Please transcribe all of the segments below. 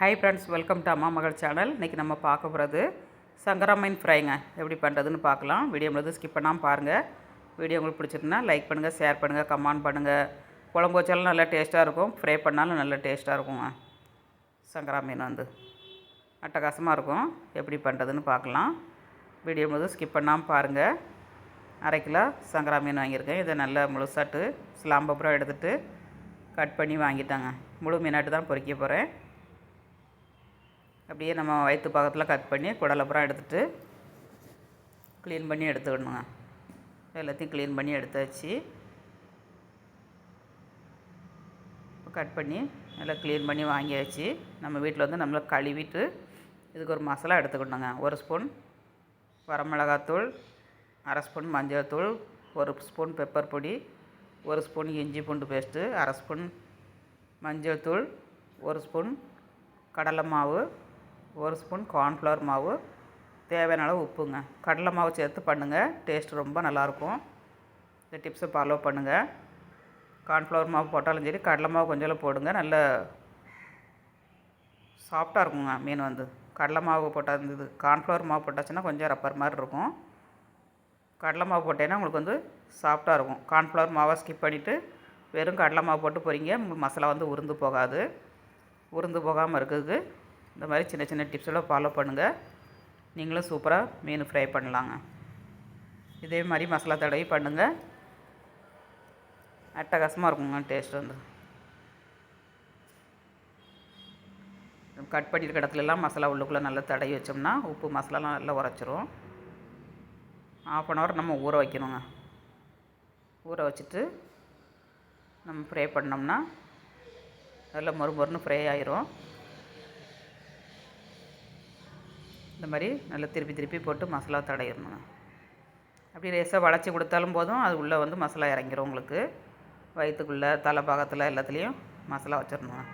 Hi friends welcome to அம்மா மகள் channel இன்றைக்கி நம்ம பார்க்க போகிறது சங்கரா மீன் ஃப்ரைங்க எப்படி பண்ணுறதுன்னு பார்க்கலாம். வீடியோ முழுது ஸ்கிப் பண்ணாமல் பாருங்கள் வீடியோ உங்களுக்கு பிடிச்சிருந்தா லைக் பண்ணுங்கள் ஷேர் பண்ணுங்கள் கமெண்ட் பண்ணுங்கள் குழம்பு வச்சாலும் நல்லா டேஸ்ட்டாக இருக்கும். ஃப்ரை பண்ணாலும் நல்லா டேஸ்ட்டாக இருக்குங்க. சங்கரா மீன் வந்து அட்டகாசமாக இருக்கும். எப்படி பண்ணுறதுன்னு பார்க்கலாம். வீடியோ முழுது ஸ்கிப் பண்ணாமல் பாருங்கள் அரை கிலோ சங்கரா மீன் வாங்கியிருக்கேன். இதை நல்லா முழுசாட்டு ஸ்லாம்பப்புறம் எடுத்துகிட்டு கட் பண்ணி வாங்கிட்டாங்க. முழு மீனாட்டு தான் பொறிக்க போகிறேன் அப்படியே நம்ம வயிற்று பக்கத்தில் கட் பண்ணி குடலப்புறம் எடுத்துகிட்டு க்ளீன் பண்ணி எடுத்துக்கணுங்க. எல்லாத்தையும் க்ளீன் பண்ணி எடுத்தாச்சு கட் பண்ணி நல்லா க்ளீன் பண்ணி வாங்கியாச்சு நம்ம வீட்டில் வந்து நம்மளை கழுவிட்டு இதுக்கு ஒரு மசாலா எடுத்துக்கணுங்க. ஒரு ஸ்பூன் வரமிளகாத்தூள் அரை ஸ்பூன் மஞ்சள் தூள் ஒரு ஸ்பூன் பெப்பர் பொடி ஒரு ஸ்பூன் இஞ்சி பூண்டு பேஸ்ட்டு அரை ஸ்பூன் மஞ்சள் தூள் ஒரு ஸ்பூன் கடலை மாவு ஒரு ஸ்பூன் கார்ன்ஃப்ளவர் மாவு தேவையான அளவு உப்புங்க. கடலை மாவு சேர்த்து பண்ணுங்கள் டேஸ்ட் ரொம்ப நல்லாயிருக்கும். இந்த டிப்ஸை ஃபாலோ பண்ணுங்கள் கார்ன்ஃப்ளவர் மாவு போட்டாலும் சரி கடலை மாவு கொஞ்சம் போடுங்க நல்ல சாஃப்டாக இருக்குங்க மீன் வந்து. கடலை மாவு போட்டால் இருந்தது கார்ன்ஃப்ளவர் மாவு போட்டாச்சுன்னா கொஞ்சம் ரப்பர் மாதிரி இருக்கும். கடலை மாவு போட்டேன்னா உங்களுக்கு வந்து சாஃப்டாக இருக்கும். கார்ன்ஃப்ளவர் மாவை ஸ்கிப் பண்ணிவிட்டு வெறும் கடலை மாவு போட்டு போகிறீங்க உங்களுக்கு மசாலா வந்து உருந்து போகாது. உருந்து போகாமல் இருக்கிறதுக்கு இந்த மாதிரி சின்ன சின்ன டிப்ஸெல்லாம் ஃபாலோ பண்ணுங்கள் நீங்களும் சூப்பராக மீன் ஃப்ரை பண்ணலாங்க. இதே மாதிரி மசாலா தடவி பண்ணுங்கள் அட்டகாசமாக இருக்குங்க டேஸ்ட் வந்து. கட் பண்ணியிருக்க இடத்துலலாம் மசாலா உள்ளுக்குள்ளே நல்லா தடவி வச்சோம்னா உப்பு மசாலாலாம் நல்லா உரைச்சிரும். ஆஃப் அன் ஹவர் நம்ம ஊற வைக்கணுங்க. ஊற வச்சுட்டு நம்ம ஃப்ரை பண்ணோம்னா நல்லா மொறு மொறுன்னு ஃப்ரை ஆயிரும். இந்த மாதிரி நல்லா திருப்பி திருப்பி போட்டு மசாலா தடையிடணுங்க அப்படி லேசாக வளைச்சி கொடுத்தாலும் போதும் அது உள்ளே வந்து மசாலா இறங்கிரும் உங்களுக்கு. வயிற்றுக்குள்ளே தலை பாகத்தில் எல்லாத்துலேயும் மசாலா வச்சிடணுங்க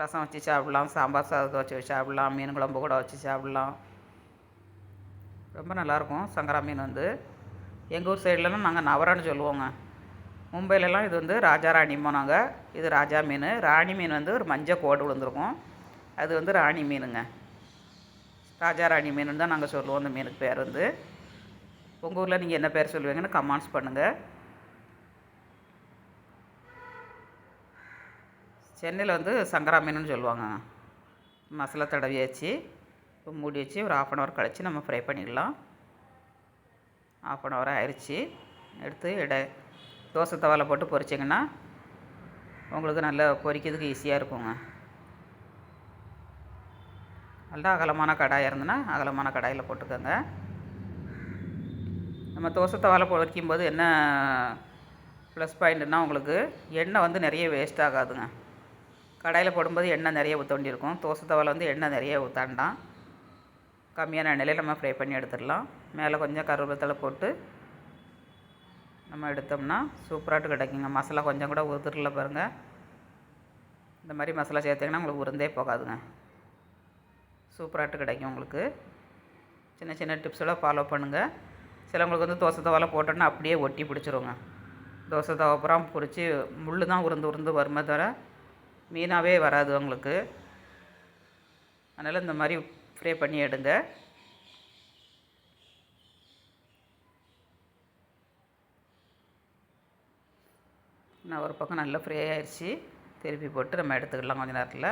ரசம் வச்சு சாப்பிட்லாம் சாம்பார் சாதத்தை வச்சு சாப்பிட்லாம் மீன் குழம்பு கூட வச்சு சாப்பிட்லாம். ரொம்ப நல்லாயிருக்கும் சங்கரா மீன் வந்து. எங்கள் ஊர் சைட்லலாம் நாங்கள் நவரான்னு சொல்லுவோங்க. மும்பையிலலாம் இது வந்து ராஜா ராணி நாங்கள் இது ராஜா மீன். ராணி மீன் வந்து ஒரு மஞ்சள் கோடு விழுந்திருக்கும். அது வந்து ராணி மீனுங்க. ராஜா ராணி மீன் தான் நாங்கள் சொல்லுவோம். அந்த மீனுக்கு பேர் வந்து. உங்கள் ஊரில் நீங்கள் என்ன பேர் சொல்லுவீங்கன்னு கமெண்ட்ஸ் பண்ணுங்கள் சென்னையில் வந்து சங்கரா மீனுன்னு சொல்லுவாங்க. மசாலா தடவியாச்சு இப்போ மூடி வச்சு ஒரு ஆஃப் அன் ஹவர் கழித்து நம்ம ஃப்ரை பண்ணிடலாம். ஆஃப் அன் ஹவர் ஆயிடுச்சு எடுத்து இட தோசை தவாவில் போட்டு பொரிச்சிங்கன்னா உங்களுக்கு நல்லா பொரிக்கிறதுக்கு ஈஸியாக இருக்குங்க. நல்லா அகலமான கடாயாக இருந்ததுன்னா அகலமான கடாயில் போட்டுக்கோங்க. நம்ம தோசை தவாவில் பொரிக்கும் போது என்ன ப்ளஸ் பாயிண்ட்னா உங்களுக்கு எண்ணெய் வந்து நிறைய வேஸ்ட் ஆகாதுங்க. கடாயில் போடும்போது எண்ணெய் நிறைய ஊற்ற இருக்கும். தோசை தவாவில் வந்து எண்ணெய் நிறைய ஊற்றாண்டாம் கம்மியான எண்ணெயிலே நம்ம ஃப்ரை பண்ணி எடுத்துடலாம். மேலே கொஞ்சம் கருவேப்பிலை போட்டு நம்ம எடுத்தோம்னா சூப்பராகட்டு கிடைக்குங்க. மசாலா கொஞ்சம் கூட உதிரல பாருங்கள் இந்த மாதிரி மசாலா சேர்த்திங்கன்னா உங்களுக்கு உருந்தே போகாதுங்க. சூப்பராகட்டு கிடைக்கும் உங்களுக்கு. சின்ன சின்ன டிப்ஸெல்லாம் ஃபாலோ பண்ணுங்கள் சிலவங்களுக்கு வந்து தோசை தவாவில் போட்டோன்னா அப்படியே ஒட்டி பிடிச்சிருங்க. தோசை தவப்புறம் பிடிச்சி முள் தான் உருந்து உருந்து வருமே தவிர மீனாகவே வராது உங்களுக்கு. அதனால் இந்த மாதிரி ஃப்ரை பண்ணி எடுங்க. நான் ஒரு பக்கம் நல்லா ஃப்ரை ஆயிடுச்சு திருப்பி போட்டு நம்ம எடுத்துக்கலாம் கொஞ்சம் நேரத்தில்.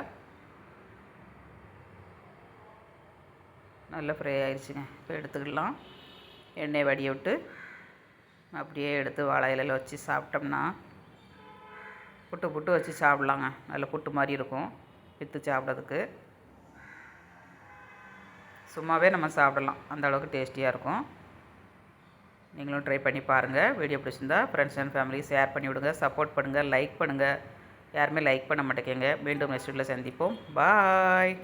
நல்லா ஃப்ரை ஆயிடுச்சுங்க இப்போ எடுத்துக்கலாம். எண்ணெய் வடிய விட்டு அப்படியே எடுத்து வாழை இலையில் வச்சு சாப்பிட்டோம்னா புட்டு புட்டு வச்சு சாப்பிட்லாங்க. நல்ல புட்டு மாதிரி இருக்கும். விற்று சாப்பிட்றதுக்கு. சும்மாவே நம்ம சாப்பிடலாம். அந்த அளவுக்கு டேஸ்டியாக இருக்கும். நீங்களும் ட்ரை பண்ணி பாருங்கள் வீடியோ பிடிச்சிருந்தா ஃப்ரெண்ட்ஸ் அண்ட் ஃபேமிலி ஷேர் பண்ணி விடுங்க. சப்போர்ட் பண்ணுங்கள் லைக் பண்ணுங்கள் யாருமே லைக் பண்ண மாட்டேங்க மீண்டும் நெக்ஸ்ட் வீட்டில் சந்திப்போம். பாய்